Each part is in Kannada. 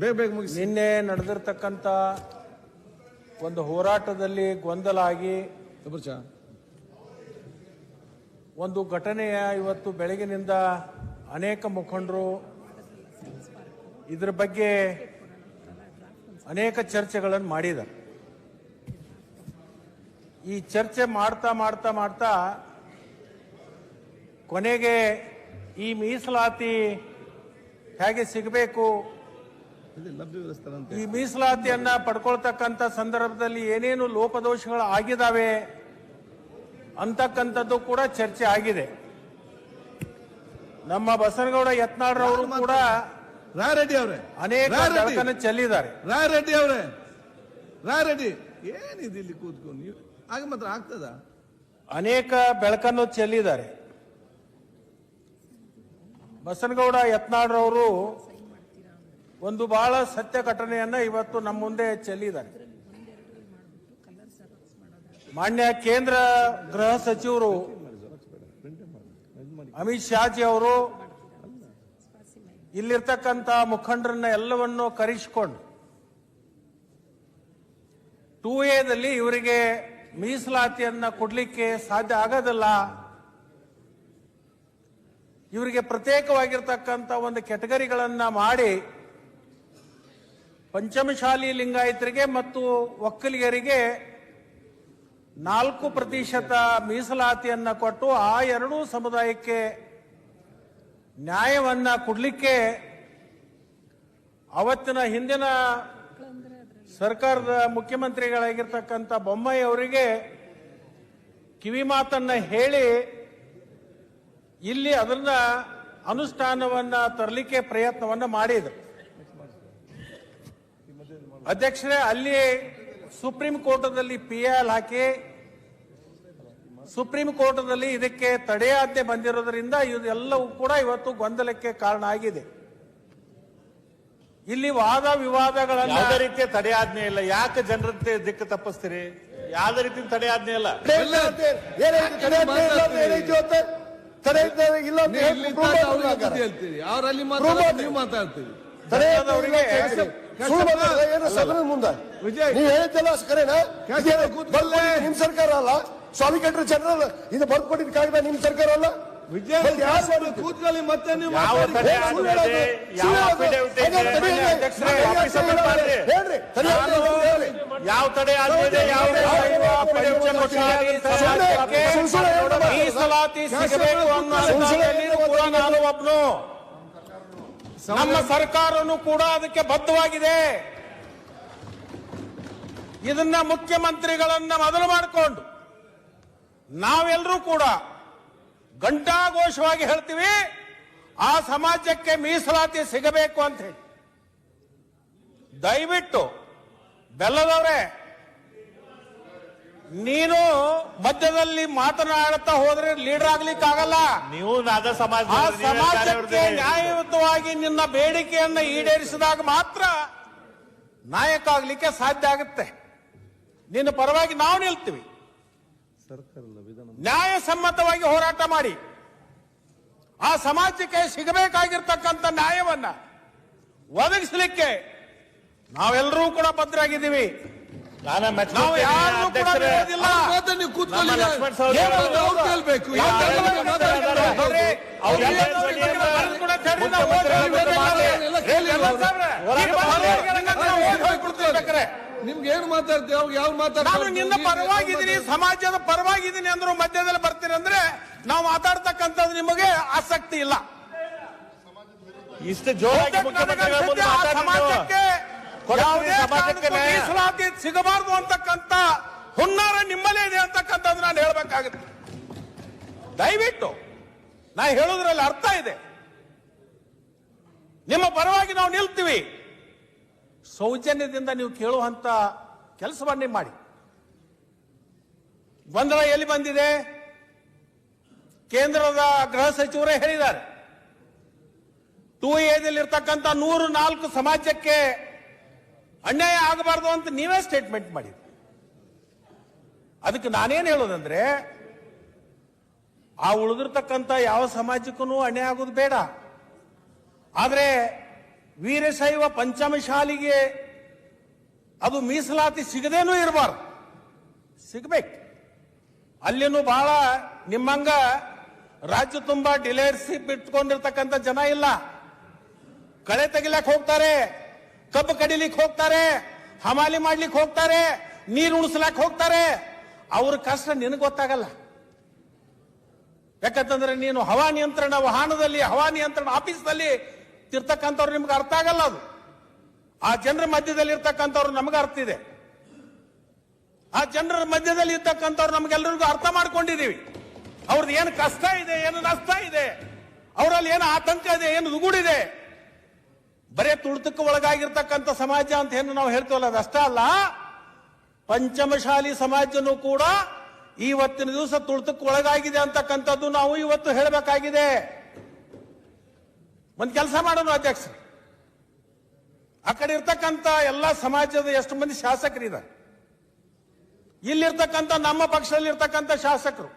ಬೇಗ ಬೇಗ ಮುಗಿಸಿ. ನಿನ್ನೆ ನಡೆದಿರ್ತಕ್ಕಂಥ ಒಂದು ಹೋರಾಟದಲ್ಲಿ ಗೊಂದಲ ಆಗಿ ಒಂದು ಘಟನೆಯ ಇವತ್ತು ಬೆಳಗಿನಿಂದ ಅನೇಕ ಮುಖಂಡರು ಇದರ ಬಗ್ಗೆ ಅನೇಕ ಚರ್ಚೆಗಳನ್ನು ಮಾಡಿದ್ದಾರೆ. ಈ ಚರ್ಚೆ ಮಾಡ್ತಾ ಮಾಡ್ತಾ ಮಾಡ್ತಾ ಕೊನೆಗೆ ಈ ಮೀಸಲಾತಿ ಹೇಗೆ ಸಿಗಬೇಕು ಇದು ಲಭ್ಯ ವ್ಯವಸ್ಥೆ ಅಂತ ಈ ಮೀಸಲಾತಿಯನ್ನ ಪಡ್ಕೊಳ್ತಕ್ಕಂಥ ಸಂದರ್ಭದಲ್ಲಿ ಏನೇನು ಲೋಪದೋಷಗಳು ಆಗಿದಾವೆ ಅಂತಕ್ಕಂಥದ್ದು ಕೂಡ ಚರ್ಚೆ ಆಗಿದೆ. ನಮ್ಮ ಬಸನಗೌಡ ಯತ್ನಾಳ್ರವರು ಕೂಡ ರಾರೆಡ್ಡಿ ಅವರೇ. ಅನೇಕ ಬೆಳಕನ್ನು ಚೆಲ್ಲಿದ್ದಾರೆ. ರಾರೆಡ್ಡಿ ಅವರೇ. ರಾರೆಡ್ಡಿ ಏನಿದೆ ಇಲ್ಲಿ ಕೂತ್ಕೊಂಡು? ಆಗ ಮಾತ್ರ ಆಗ್ತದ? ಅನೇಕ ಬೆಳಕನ್ನು ಚೆಲ್ಲಿದ್ದಾರೆ. ಬಸನಗೌಡ ಯತ್ನಾಳ್ರವರು ಒಂದು ಬಹಳ ಸತ್ಯ ಘಟನೆಯನ್ನ ಇವತ್ತು ನಮ್ಮ ಮುಂದೆ ಚೆಲ್ಲಿದ್ದಾರೆ. ಮಾನ್ಯ ಕೇಂದ್ರ ಗೃಹ ಸಚಿವರು ಅಮಿತ್ ಶಾಜಿ ಅವರು ಇಲ್ಲಿರ್ತಕ್ಕಂಥ ಮುಖಂಡರನ್ನ ಎಲ್ಲವನ್ನು ಕರೆಸಿಕೊಂಡು ಟೂ ಎದಲ್ಲಿ ಇವರಿಗೆ ಮೀಸಲಾತಿಯನ್ನ ಕೊಡಲಿಕ್ಕೆ ಸಾಧ್ಯ ಆಗೋದಿಲ್ಲ. ಇವರಿಗೆ ಪ್ರತ್ಯೇಕವಾಗಿರ್ತಕ್ಕಂಥ ಒಂದು ಕೆಟಗರಿಗಳನ್ನ ಮಾಡಿ ಪಂಚಮಶಾಲಿ ಲಿಂಗಾಯತರಿಗೆ ಮತ್ತು ಒಕ್ಕಲಿಗರಿಗೆ ನಾಲ್ಕು ಪ್ರತಿಶತ ಮೀಸಲಾತಿಯನ್ನ ಕೊಟ್ಟು ಆ ಎರಡೂ ಸಮುದಾಯಕ್ಕೆ ನ್ಯಾಯವನ್ನ ಕೊಡಲಿಕ್ಕೆ ಅವತ್ತಿನ ಹಿಂದಿನ ಸರ್ಕಾರದ ಮುಖ್ಯಮಂತ್ರಿಗಳಾಗಿರ್ತಕ್ಕಂಥ ಬೊಮ್ಮಾಯಿ ಅವರಿಗೆ ಕಿವಿ ಮಾತನ್ನ ಹೇಳಿ ಇಲ್ಲಿ ಅದನ್ನ ಅನುಷ್ಠಾನವನ್ನ ತರಲಿಕ್ಕೆ ಪ್ರಯತ್ನವನ್ನ ಮಾಡಿದ್ರು. ಅಧ್ಯಕ್ಷರೇ ಅಲ್ಲಿ ಸುಪ್ರೀಂ ಕೋರ್ಟದಲ್ಲಿ ಪಿ ಎಲ್ ಹಾಕಿ ಸುಪ್ರೀಂ ಕೋರ್ಟದಲ್ಲಿ ಇದಕ್ಕೆ ತಡೆಯಾಜ್ಞೆ ಬಂದಿರೋದ್ರಿಂದ ಇದೆಲ್ಲವೂ ಕೂಡ ಇವತ್ತು ಗೊಂದಲಕ್ಕೆ ಕಾರಣ ಆಗಿದೆ. ಇಲ್ಲಿ ವಾದ ವಿವಾದಗಳನ್ನ ಯಾವ ರೀತಿಯ ತಡೆಯಾಜ್ಞೆ ಇಲ್ಲ. ಯಾಕೆ ಜನರ ದಿಕ್ಕು ತಪ್ಪಿಸ್ತೀರಿ? ಯಾವ ರೀತಿ ತಡೆಯಾಜ್ಞೆ ಇಲ್ಲ. ತಡೆ ಇಲ್ಲಿ ಅವ್ರಲ್ಲಿ ಮಾತಾಡ್ತಾರೆ. ಧನ್ಯವಾದವರಿಗೆ ವಿಜಯ್ ನೀವು ಹೇಳಿದ್ದೆಲ್ಲ ಕರೆನಾ ನಿಮ್ ಸರ್ಕಾರ ಅಲ್ಲ? ಸ್ವಾಮಿ ಕಟ್ರಿ ಜನರಲ್ ಇದು ಬರ್ಕೊಟ್ಟಿದ್ ಕಾಗದ ನಿಮ್ ಸರ್ಕಾರ ಅಲ್ಲ? ಕೂತ್ಕೊಳ್ಳಿ ಮತ್ತೆ ನೀವು ಯಾವ. ತಡೆ. ಮೀಸಲಾತಿ ಸಿಗಬೇಕು ಅನ್ನೋ ನಾನು ಒಬ್ನು. ನಮ್ಮ ಸರ್ಕಾರನು ಕೂಡ ಅದಕ್ಕೆ ಬದ್ಧವಾಗಿದೆ. ಇದನ್ನ ಮುಖ್ಯಮಂತ್ರಿಗಳನ್ನ ಮೊದಲು ಮಾಡಿಕೊಂಡು ನಾವೆಲ್ಲರೂ ಕೂಡ ಘಂಟಾಘೋಷವಾಗಿ ಹೇಳ್ತೀವಿ, ಆ ಸಮಾಜಕ್ಕೆ ಮೀಸಲಾತಿ ಸಿಗಬೇಕು ಅಂತ ಹೇಳಿ. ದಯವಿಟ್ಟು ಬೆಲ್ಲದವ್ರೆ ನೀನು ಮಧ್ಯದಲ್ಲಿ ಮಾತನಾಡುತ್ತಾ ಹೋದ್ರೆ ಲೀಡರ್ ಆಗ್ಲಿಕ್ಕೆ ಆಗಲ್ಲ ನೀವು ನಾದ ಸಮಾಜ ಆ ಸಮಾಜಕ್ಕೆ ನ್ಯಾಯಯುತವಾಗಿ ನಿನ್ನ ಬೇಡಿಕೆಯನ್ನ ಈಡೇರಿಸಿದಾಗ ಮಾತ್ರ ನಾಯಕ ಆಗ್ಲಿಕ್ಕೆ ಸಾಧ್ಯ ಆಗುತ್ತೆ. ನಿನ್ನ ಪರವಾಗಿ ನಾವು ನಿಲ್ತೀವಿ. ನ್ಯಾಯಸಮ್ಮತವಾಗಿ ಹೋರಾಟ ಮಾಡಿ. ಆ ಸಮಾಜಕ್ಕೆ ಸಿಗಬೇಕಾಗಿರ್ತಕ್ಕಂಥ ನ್ಯಾಯವನ್ನ ಒದಗಿಸಲಿಕ್ಕೆ ನಾವೆಲ್ಲರೂ ಕೂಡ ಭದ್ರಾಗಿದ್ದೀವಿ ನಾವು ಕೇಳ್ಬೇಕು. ನಿಮ್ಗೆ ಏನು ಮಾತಾಡ್ತೀವಿ ಅವ್ರು ಯಾವ ನಾನು ಮಾತಾಡ್ತಾರೆ ನಿನ್ನ ಪರವಾಗಿದ್ದೀನಿ ಸಮಾಜದ ಪರವಾಗಿದ್ದೀನಿ ಅಂದ್ರು ಮಧ್ಯದಲ್ಲಿ ಬರ್ತೀನಿ ಅಂದ್ರೆ ನಾವು ಮಾತಾಡ್ತಕ್ಕಂಥದ್ದು ನಿಮಗೆ ಆಸಕ್ತಿ ಇಲ್ಲ. ಇಷ್ಟು ಜೋರಾಗಿ ಮುಖ್ಯಮಂತ್ರಿಗಳ ಮುಂದೆ. ಸಮಾಜಕ್ಕೆ. ಮೀಸಲಾತಿ ಸಿಗಬಾರ್ದು ಅಂತಕ್ಕಂಥ ಹುನ್ನಾರ ನಿಮ್ಮಲ್ಲೇ ಇದೆ ಅಂತಕ್ಕಂಥದ್ದು ನಾನು ಹೇಳ್ಬೇಕಾಗುತ್ತೆ. ದಯವಿಟ್ಟು ನಾ ಹೇಳೋದ್ರಲ್ಲಿ ಅರ್ಥ ಇದೆ. ನಿಮ್ಮ ಪರವಾಗಿ ನಾವು ನಿಲ್ತೀವಿ. ಸೌಜನ್ಯದಿಂದ ನೀವು ಕೇಳುವಂತ ಕೆಲಸವನ್ನೇ ಮಾಡಿ. ಗೊಂದಲ ಎಲ್ಲಿ ಬಂದಿದೆ? ಕೇಂದ್ರದ ಗೃಹ ಸಚಿವರೇ ಹೇಳಿದ್ದಾರೆ. ಟೂ ಎದಲ್ಲಿರ್ತಕ್ಕಂಥ ನೂರು ನಾಲ್ಕು ಸಮಾಜಕ್ಕೆ ಅನ್ಯಾಯ ಆಗಬಾರದು ಅಂತ ನೀವೇ ಸ್ಟೇಟ್ಮೆಂಟ್ ಮಾಡಿದ್ರಿ. ಅದಕ್ಕೆ ನಾನೇನು ಹೇಳೋದಂದ್ರೆ, ಆ ಉಳಿದಿರ್ತಕ್ಕಂಥ ಯಾವ ಸಮಾಜಕ್ಕೂ ಅನ್ಯಾಯ ಆಗೋದು ಬೇಡ. ಆದರೆ ವೀರಶೈವ ಪಂಚಮಶಾಲಿಗೆ ಅದು ಮೀಸಲಾತಿ ಸಿಗದೇನೂ ಇರಬಾರ್ದು. ಸಿಗಬೇಕು. ಅಲ್ಲಿನೂ ಬಹಳ ನಿಮ್ಮಂಗ ರಾಜ್ಯ ತುಂಬಾ ಡಿಲೇರ್ಸಿ ಬಿಟ್ಕೊಂಡಿರ್ತಕ್ಕಂಥ ಜನ ಇಲ್ಲ. ಕಳೆ ತೆಗಿಲಕ್ಕೆ ಹೋಗ್ತಾರೆ. ಕಬ್ಬು ಕಡಿಲಿಕ್ಕೆ ಹೋಗ್ತಾರೆ, ಹಮಾಲಿ ಮಾಡ್ಲಿಕ್ಕೆ ಹೋಗ್ತಾರೆ, ನೀರು ಉಣಿಸ್ಲಾಕ್ ಹೋಗ್ತಾರೆ. ಅವ್ರ ಕಷ್ಟ ನಿನಗೆ ಗೊತ್ತಾಗಲ್ಲ. ಯಾಕಂತಂದ್ರೆ ನೀನು ಹವಾ ನಿಯಂತ್ರಣ, ವಾಹನದಲ್ಲಿ ಹವಾ ನಿಯಂತ್ರಣ, ಆಫೀಸ್ನಲ್ಲಿ ತಿರ್ತಕ್ಕಂಥವ್ರು ನಿಮ್ಗೆ ಅರ್ಥ ಆಗಲ್ಲ ಅದು. ಆ ಜನರ ಮಧ್ಯದಲ್ಲಿ ಇರ್ತಕ್ಕಂಥವ್ರು ನಮಗೆ ಅರ್ಥ ಇದೆ. ಆ ಜನರ ಮಧ್ಯದಲ್ಲಿ ಇರ್ತಕ್ಕಂಥವ್ರು ನಮ್ಗೆಲ್ಲರಿಗೂ ಅರ್ಥ ಮಾಡ್ಕೊಂಡಿದೀವಿ. ಅವ್ರದ್ದು ಏನು ಕಷ್ಟ ಇದೆ, ಏನು ನಷ್ಟ ಇದೆ, ಅವರಲ್ಲಿ ಏನು ಆತಂಕ ಇದೆ, ಏನು ದುಗುಡಿದೆ ಬರೇ ತುಳಿತಕ್ಕೆ ಒಳಗಾಗಿರ್ತಕ್ಕಂಥ ಸಮಾಜ ಅಂತ ಏನು ನಾವು ಹೇಳ್ತೀವಲ್ಲ ಅದಷ್ಟೇ ಅಲ್ಲ. ಪಂಚಮಶಾಲಿ ಸಮಾಜನೂ ಕೂಡ ಇವತ್ತಿನ ದಿವಸ ತುಳಿತಕ್ಕೆ ಒಳಗಾಗಿದೆ ಅಂತಕ್ಕಂಥದ್ದು ನಾವು ಇವತ್ತು ಹೇಳಬೇಕಾಗಿದೆ. ಒಂದು ಕೆಲಸ ಮಾಡೋಣ ಅಧ್ಯಕ್ಷ ಆ ಕಡೆ ಇರ್ತಕ್ಕಂಥ ಎಲ್ಲ ಸಮಾಜದ ಎಷ್ಟು ಮಂದಿ ಶಾಸಕರಿದ್ದಾರೆ. ಇಲ್ಲಿರ್ತಕ್ಕಂಥ ನಮ್ಮ ಪಕ್ಷದಲ್ಲಿ ಇರ್ತಕ್ಕಂಥ ಶಾಸಕರು,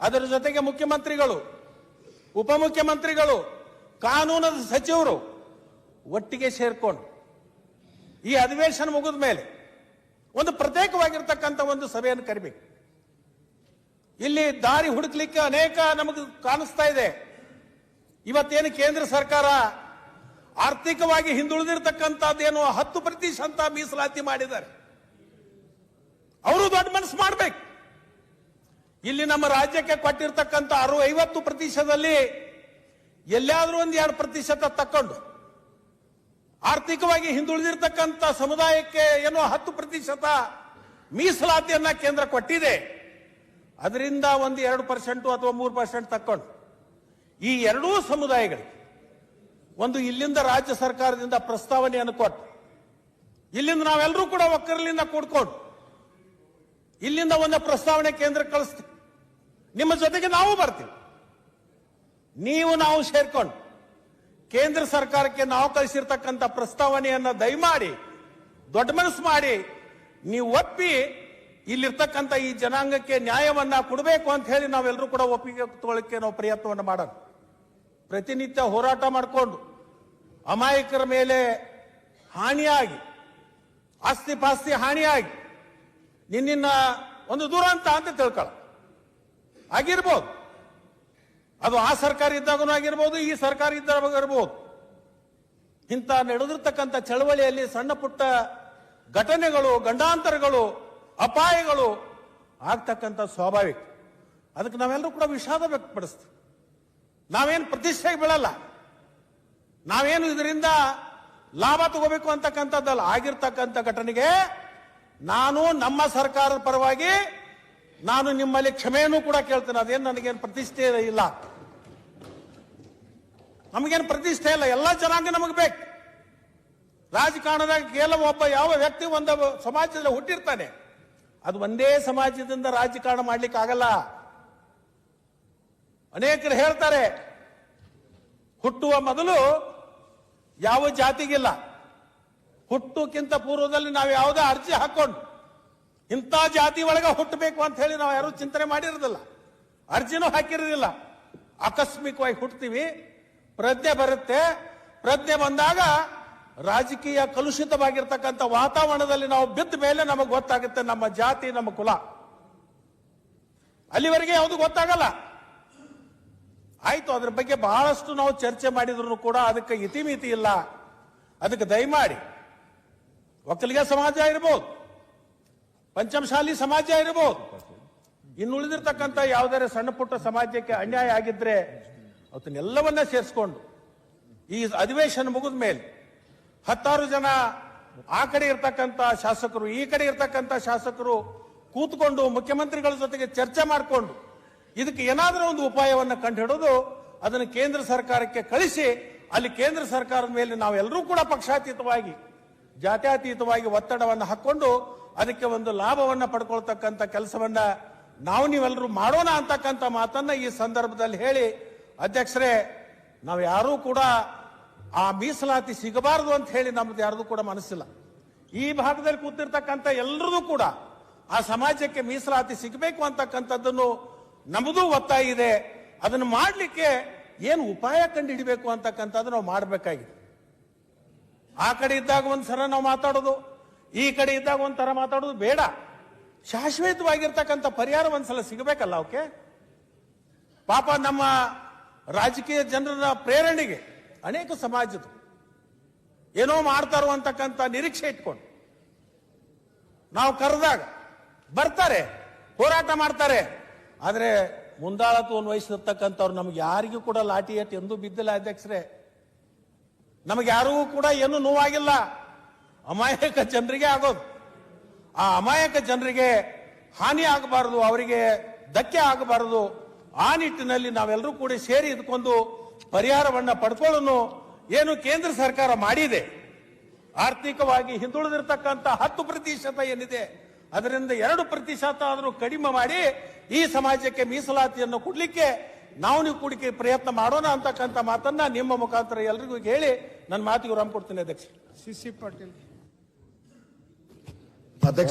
ಅದರ ಜೊತೆಗೆ ಮುಖ್ಯಮಂತ್ರಿಗಳು, ಉಪಮುಖ್ಯಮಂತ್ರಿಗಳು ಕಾನೂನು ಸಚಿವರು ಒಟ್ಟಿಗೆ ಸೇರ್ಕೊಂಡು ಈ ಅಧಿವೇಶನ ಮುಗಿದ ಮೇಲೆ ಒಂದು ಪ್ರತ್ಯೇಕವಾಗಿರ್ತಕ್ಕಂಥ ಒಂದು ಸಭೆಯನ್ನು ಕರಿಬೇಕು. ಇಲ್ಲಿ ದಾರಿ ಹುಡುಕ್ಲಿಕ್ಕೆ ಅನೇಕ ನಮಗೆ ಕಾಣಿಸ್ತಾ ಇದೆ. ಇವತ್ತೇನು ಕೇಂದ್ರ ಸರ್ಕಾರ ಆರ್ಥಿಕವಾಗಿ ಹಿಂದುಳಿದಿರ್ತಕ್ಕಂಥದ್ದೇನು ಹತ್ತು ಪ್ರತಿಶತ ಮೀಸಲಾತಿ ಮಾಡಿದ್ದಾರೆ. ಅವರು ದೊಡ್ಡ ಮನಸ್ಸು ಮಾಡಬೇಕು. ಇಲ್ಲಿ ನಮ್ಮ ರಾಜ್ಯಕ್ಕೆ ಕೊಟ್ಟಿರ್ತಕ್ಕಂಥ ಅರು ಐವತ್ತು ಪ್ರತಿಶತದಲ್ಲಿ ಎಲ್ಲಾದ್ರೂ ಒಂದು ಎರಡು ಪ್ರತಿಶತ ತಕ್ಕೊಂಡು ಆರ್ಥಿಕವಾಗಿ ಹಿಂದುಳಿದಿರ್ತಕ್ಕಂಥ ಸಮುದಾಯಕ್ಕೆ ಏನೋ ಹತ್ತು ಪ್ರತಿಶತ ಮೀಸಲಾತಿಯನ್ನ ಕೇಂದ್ರ ಕೊಟ್ಟಿದೆ. ಅದರಿಂದ ಒಂದು ಎರಡು ಪರ್ಸೆಂಟ್ ಅಥವಾ ಮೂರು ಪರ್ಸೆಂಟ್ ತಕ್ಕೊಂಡು. ಈ ಎರಡೂ ಸಮುದಾಯಗಳಿಗೆ ಒಂದು ಇಲ್ಲಿಂದ ರಾಜ್ಯ ಸರ್ಕಾರದಿಂದ ಪ್ರಸ್ತಾವನೆಯನ್ನು ಕೊಟ್ಟು, ಇಲ್ಲಿಂದ ನಾವೆಲ್ಲರೂ ಕೂಡ ಒಕ್ಕರಲಿಂದ ಕೂಡ್ಕೊಂಡು, ಇಲ್ಲಿಂದ ಒಂದು ಪ್ರಸ್ತಾವನೆ ಕೇಂದ್ರ ಕಳಿಸ್ತೀವಿ. ನಿಮ್ಮ ಜೊತೆಗೆ ನಾವು ಬರ್ತೀವಿ. ನೀವು ನಾವು ಸೇರ್ಕೊಂಡು ಕೇಂದ್ರ ಸರ್ಕಾರಕ್ಕೆ ನಾವು ಕಳಿಸಿರ್ತಕ್ಕಂಥ ಪ್ರಸ್ತಾವನೆಯನ್ನ ದಯಮಾಡಿ, ದೊಡ್ಡ ಮನಸ್ಸು ಮಾಡಿ, ನೀವು ಒಪ್ಪಿ ಇಲ್ಲಿರ್ತಕ್ಕಂಥ ಈ ಜನಾಂಗಕ್ಕೆ ನ್ಯಾಯವನ್ನ ಕೊಡಬೇಕು ಅಂತ ಹೇಳಿ ನಾವೆಲ್ಲರೂ ಕೂಡ ಒಪ್ಪಿಗೆ ತಗೊಳ್ಳಕ್ಕೆ ನಾವು ಪ್ರಯತ್ನವನ್ನು ಮಾಡೋಣ. ಪ್ರತಿನಿತ್ಯ ಹೋರಾಟ ಮಾಡಿಕೊಂಡು, ಅಮಾಯಕರ ಮೇಲೆ ಹಾನಿಯಾಗಿ ಆಸ್ತಿ ಪಾಸ್ತಿ ಹಾನಿಯಾಗಿ ನಿನ್ನ ಒಂದು ದುರಂತ ಅಂತ ತಿಳ್ಕೊಳ್ಳ ಆಗಿರ್ಬೋದು ಅದು ಆ ಸರ್ಕಾರ ಇದ್ದಾಗೂ ಆಗಿರ್ಬೋದು, ಈ ಸರ್ಕಾರ ಇದ್ದಾಗ ಇರ್ಬೋದು. ಇಂಥ ನಡೆದಿರ್ತಕ್ಕಂಥ ಚಳವಳಿಯಲ್ಲಿ ಸಣ್ಣ ಪುಟ್ಟ ಘಟನೆಗಳು, ಗಂಡಾಂತರಗಳು, ಅಪಾಯಗಳು ಆಗ್ತಕ್ಕಂಥ ಸ್ವಾಭಾವಿಕ. ಅದಕ್ಕೆ ನಾವೆಲ್ಲರೂ ಕೂಡ ವಿಷಾದ ವ್ಯಕ್ತಪಡಿಸ್ತೀವಿ. ನಾವೇನು ಪ್ರತಿಷ್ಠೆಗೆ ಬೀಳಲ್ಲ. ನಾವೇನು ಇದರಿಂದ ಲಾಭ ತಗೋಬೇಕು ಅಂತಕ್ಕಂಥದ್ದಲ್ಲ. ಆಗಿರ್ತಕ್ಕಂಥ ಘಟನೆಗೆ ನಾನು ನಮ್ಮ ಸರ್ಕಾರದ ಪರವಾಗಿ ನಾನು ನಿಮ್ಮಲ್ಲಿ ಕ್ಷಮೆಯನ್ನು ಕೂಡ ಕೇಳ್ತೇನೆ. ಅದೇನು ನನಗೇನು ಪ್ರತಿಷ್ಠೆ ಇಲ್ಲ. ನಮಗೇನು ಪ್ರತಿಷ್ಠೆ ಇಲ್ಲ. ಎಲ್ಲ ಜನಾಂಗ ನಮಗೆ ಬೇಕು. ರಾಜಕಾರಣದಾಗ ಕೇವಲ ಒಬ್ಬ ಯಾವ ವ್ಯಕ್ತಿ ಒಂದು ಸಮಾಜದಲ್ಲಿ ಹುಟ್ಟಿರ್ತಾನೆ. ಅದು ಒಂದೇ ಸಮಾಜದಿಂದ ರಾಜಕಾರಣ ಮಾಡ್ಲಿಕ್ಕೆ ಆಗಲ್ಲ. ಅನೇಕರು ಹೇಳ್ತಾರೆ, ಹುಟ್ಟುವ ಮೊದಲು ಯಾವ ಜಾತಿಗಿಲ್ಲ. ಹುಟ್ಟುಕ್ಕಿಂತ ಪೂರ್ವದಲ್ಲಿ ನಾವು ಯಾವುದೇ ಅರ್ಜಿ ಹಾಕೊಂಡು ಇಂಥ ಜಾತಿ ಒಳಗೆ ಹುಟ್ಟಬೇಕು ಅಂತ ಹೇಳಿ ನಾವು ಯಾರು ಚಿಂತನೆ ಮಾಡಿರೋದಿಲ್ಲ. ಅರ್ಜಿನೂ ಹಾಕಿರೋದಿಲ್ಲ. ಆಕಸ್ಮಿಕವಾಗಿ ಹುಟ್ಟುತ್ತೀವಿ ಪ್ರಜ್ಞೆ ಬರುತ್ತೆ. ಪ್ರಜ್ಞೆ ಬಂದಾಗ ರಾಜಕೀಯ ಕಲುಷಿತವಾಗಿರ್ತಕ್ಕಂಥ ವಾತಾವರಣದಲ್ಲಿ ನಾವು ಬಿದ್ದ ಮೇಲೆ ನಮಗೆ ಗೊತ್ತಾಗುತ್ತೆ ನಮ್ಮ ಜಾತಿ, ನಮ್ಮ ಕುಲ. ಅಲ್ಲಿವರೆಗೆ ಯಾವುದು ಗೊತ್ತಾಗಲ್ಲ. ಆಯ್ತು, ಅದ್ರ ಬಗ್ಗೆ ಬಹಳಷ್ಟು ನಾವು ಚರ್ಚೆ ಮಾಡಿದ್ರು ಕೂಡ ಅದಕ್ಕೆ ಇತಿಮಿತಿ ಇಲ್ಲ. ಅದಕ್ಕೆ ದಯಮಾಡಿ, ಒಕ್ಕಲಿಗ ಸಮಾಜ ಇರ್ಬೋದು. ಪಂಚಮಶಾಲಿ ಸಮಾಜ ಇರಬಹುದು ಇನ್ನು ಉಳಿದಿರ್ತಕ್ಕಂಥ ಯಾವ್ದಾರ ಸಣ್ಣ ಪುಟ್ಟ ಸಮಾಜಕ್ಕೆ ಅನ್ಯಾಯ ಆಗಿದ್ರೆ ಅದನ್ನೆಲ್ಲವನ್ನ ಸೇರಿಸ್ಕೊಂಡು ಈ ಅಧಿವೇಶನ ಮುಗಿದ ಮೇಲೆ ಹತ್ತಾರು ಜನ ಆ ಕಡೆ ಇರ್ತಕ್ಕಂಥ ಶಾಸಕರು, ಈ ಕಡೆ ಇರ್ತಕ್ಕಂಥ ಶಾಸಕರು ಕೂತ್ಕೊಂಡು ಮುಖ್ಯಮಂತ್ರಿಗಳ ಜೊತೆಗೆ ಚರ್ಚೆ ಮಾಡಿಕೊಂಡು ಇದಕ್ಕೆ ಏನಾದರೂ ಒಂದು ಉಪಾಯವನ್ನು ಕಂಡುಹಿಡಿದು ಅದನ್ನು ಕೇಂದ್ರ ಸರ್ಕಾರಕ್ಕೆ ಕಳಿಸಿ, ಅಲ್ಲಿ ಕೇಂದ್ರ ಸರ್ಕಾರದ ಮೇಲೆ ನಾವೆಲ್ಲರೂ ಕೂಡ ಪಕ್ಷಾತೀತವಾಗಿ, ಜಾತ್ಯಾತೀತವಾಗಿ ಒತ್ತಡವನ್ನು ಹಾಕೊಂಡು ಅದಕ್ಕೆ ಒಂದು ಲಾಭವನ್ನ ಪಡ್ಕೊಳ್ತಕ್ಕಂಥ ಕೆಲಸವನ್ನ ನಾವು ನೀವೆಲ್ಲರೂ ಮಾಡೋಣ ಅಂತಕ್ಕಂಥ ಮಾತನ್ನ ಈ ಸಂದರ್ಭದಲ್ಲಿ ಹೇಳಿ, ಅಧ್ಯಕ್ಷರೇ, ನಾವು ಯಾರೂ ಕೂಡ ಆ ಮೀಸಲಾತಿ ಸಿಗಬಾರದು ಅಂತ ಹೇಳಿ ನಮ್ದು ಯಾರ್ದು ಕೂಡ ಮನಸ್ಸಿಲ್ಲ. ಈ ಭಾಗದಲ್ಲಿ ಕೂತಿರ್ತಕ್ಕಂಥ ಎಲ್ಲರದು ಕೂಡ ಆ ಸಮಾಜಕ್ಕೆ ಮೀಸಲಾತಿ ಸಿಗಬೇಕು ಅಂತಕ್ಕಂಥದ್ದನ್ನು ನಮ್ಮದು ಒತ್ತಾಯ ಇದೆ. ಅದನ್ನು ಮಾಡಲಿಕ್ಕೆ ಏನು ಉಪಾಯ ಕಂಡು ಹಿಡಿಬೇಕು ಅಂತಕ್ಕಂಥದ್ದು ನಾವು ಮಾಡಬೇಕಾಗಿದೆ. ಆ ಕಡೆ ಇದ್ದಾಗ ಒಂದ್ಸಲ ನಾವು ಮಾತಾಡೋದು ಈ ಕಡೆ ಇದ್ದಾಗ ಒಂಥರ ಮಾತಾಡೋದು ಬೇಡ. ಶಾಶ್ವತವಾಗಿರ್ತಕ್ಕಂಥ ಪರಿಹಾರ ಒಂದ್ಸಲ ಸಿಗಬೇಕಲ್ಲ ಅವಕ್ಕೆ ಪಾಪ ನಮ್ಮ ರಾಜಕೀಯ ಜನರ ಪ್ರೇರಣೆಗೆ ಅನೇಕ ಸಮಾಜದ ಏನೋ ಮಾಡ್ತಾರೋ ಅಂತಕ್ಕಂಥ ನಿರೀಕ್ಷೆ ಇಟ್ಕೊಂಡು. ನಾವು ಕರೆದಾಗ ಬರ್ತಾರೆ, ಹೋರಾಟ ಮಾಡ್ತಾರೆ. ಆದರೆ ಮುಂದಾಳತ್ವವನ್ನು ವಹಿಸಿರ್ತಕ್ಕಂಥವ್ರು ನಮ್ಗೆ ಯಾರಿಗೂ ಕೂಡ ಲಾಠಿ ಎಟ್ ಎಂದೂ ಬಿದ್ದಿಲ್ಲ ಅಧ್ಯಕ್ಷರೇ. ನಮಗೆ ಯಾರಿಗೂ ಕೂಡ ಏನು ನೋವಾಗಿಲ್ಲ. ಅಮಾಯಕ ಜನರಿಗೆ ಆಗೋದು. ಆ ಅಮಾಯಕ ಜನರಿಗೆ ಹಾನಿ ಆಗಬಾರದು, ಅವರಿಗೆ ಧಕ್ಕೆ ಆಗಬಾರದು, ಆ ನಿಟ್ಟಿನಲ್ಲಿ ನಾವೆಲ್ಲರೂ ಕೂಡ ಸೇರಿ ಇದ್ಕೊಂಡು ಪರಿಹಾರವನ್ನ ಪಡ್ಕೊಳ್ಳೋನು ಏನು ಕೇಂದ್ರ ಸರ್ಕಾರ ಮಾಡಿದೆ. ಆರ್ಥಿಕವಾಗಿ ಹಿಂದುಳಿದಿರ್ತಕ್ಕಂಥ ಹತ್ತು ಪ್ರತಿಶತ ಏನಿದೆ, ಅದರಿಂದ ಎರಡು ಪ್ರತಿಶತ ಆದರೂ ಕಡಿಮೆ ಮಾಡಿ ಈ ಸಮಾಜಕ್ಕೆ ಮೀಸಲಾತಿಯನ್ನು ಕೊಡಲಿಕ್ಕೆ ನಾವು ನೀವು ಕೂಡಿಕೆ ಪ್ರಯತ್ನ ಮಾಡೋಣ ಅಂತಕ್ಕಂಥ ಮಾತನ್ನ ನಿಮ್ಮ ಮುಖಾಂತರ ಎಲ್ರಿಗೂ ಹೇಳಿ, ನನ್ನ ಮಾತಿಗೆ ರಾಮ್ ಕೊಡ್ತೀನಿ ಅಧ್ಯಕ್ಷ ಅಧ್ಯಕ್ಷ